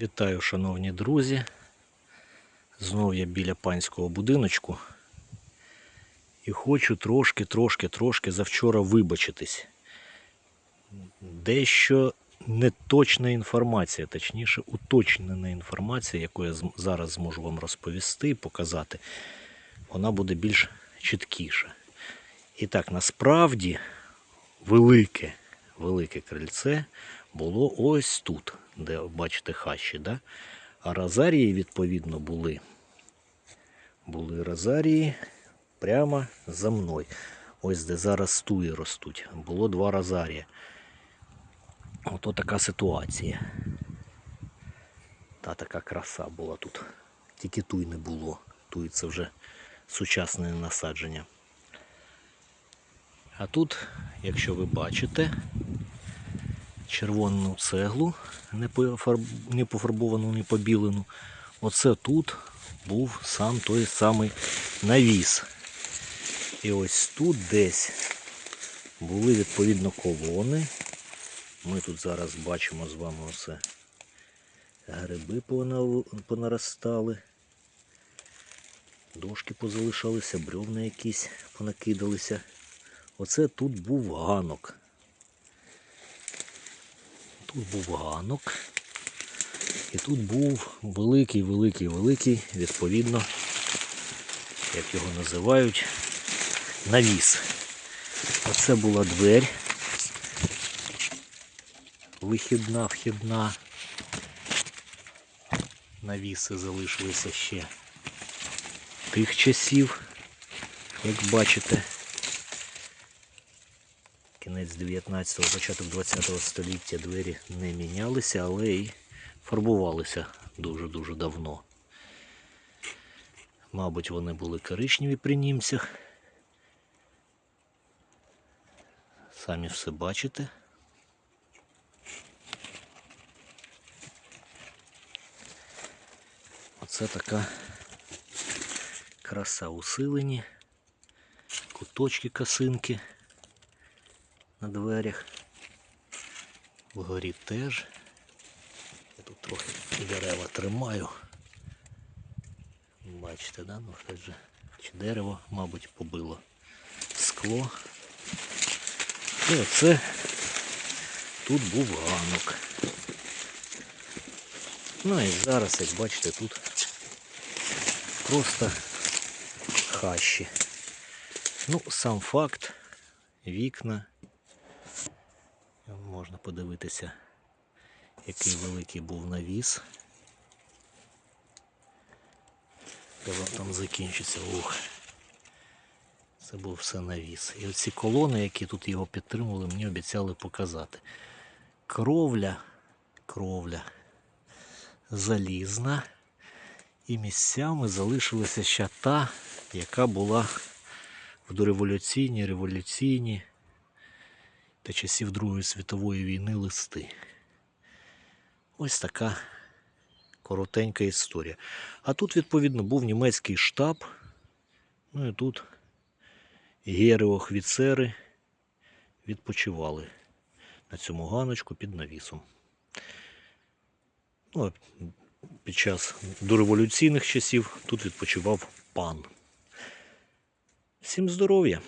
Вітаю, шановні друзі. Знов я біля панського будиночку. І хочу трошки, трошки, трошки завчора вибачитись. Дещо неточна інформація, точніше, уточнена інформація, яку я зараз зможу вам розповісти показати, вона буде більш чіткіша. І так, насправді, велике, велике крильце було ось тут, де бачите хащі, да? а розарії, відповідно, були. Були розарії прямо за мною. Ось де зараз стуї ростуть. Було два розарія. Ото така ситуація. Та така краса була тут. Тільки туй не було. Туй це вже сучасне насадження. А тут, якщо ви бачите, червону цеглу, не пофарбовану, не побілену. Оце тут був сам той самий навіс. І ось тут десь були відповідно колони. Ми тут зараз бачимо з вами оце гриби понаростали. Дошки позалишалися, бревна якісь понакидалися. Оце тут був ганок. Тут був ганок. І тут був великий, великий, великий, відповідно, як його називають, навіс. Оце була двері. Вихідна, вхідна. Навіси залишилися ще тих часів, як бачите. Кінець 19-го, початок 20-го століття двері не мінялися, але й фарбувалися дуже-дуже давно. Мабуть, вони були коричневі при німцях. Самі все бачите. Оце така краса усилені, куточки косинки на дверях. Вгорі теж. Я тут трохи дерева тримаю. Бачите, да? Ну, хтось же чи дерево, мабуть, побило скло. І оце тут був ганок. Ну і зараз, як бачите, тут просто хащі. Ну, сам факт, вікна. Можна подивитися, який великий був навіс. Воно там закінчиться. Ух. Це був все навіс. І оці колони, які тут його підтримували, мені обіцяли показати. Кровля, кровля залізна. І місцями залишилася ще та, яка була в дореволюційні, революційні та часів Другої світової війни листи. Ось така коротенька історія. А тут, відповідно, був німецький штаб. Ну і тут гери-офіцери відпочивали на цьому ганочку під навісом. Ну, під час дореволюційних часів тут відпочивав пан. Всім здоров'я!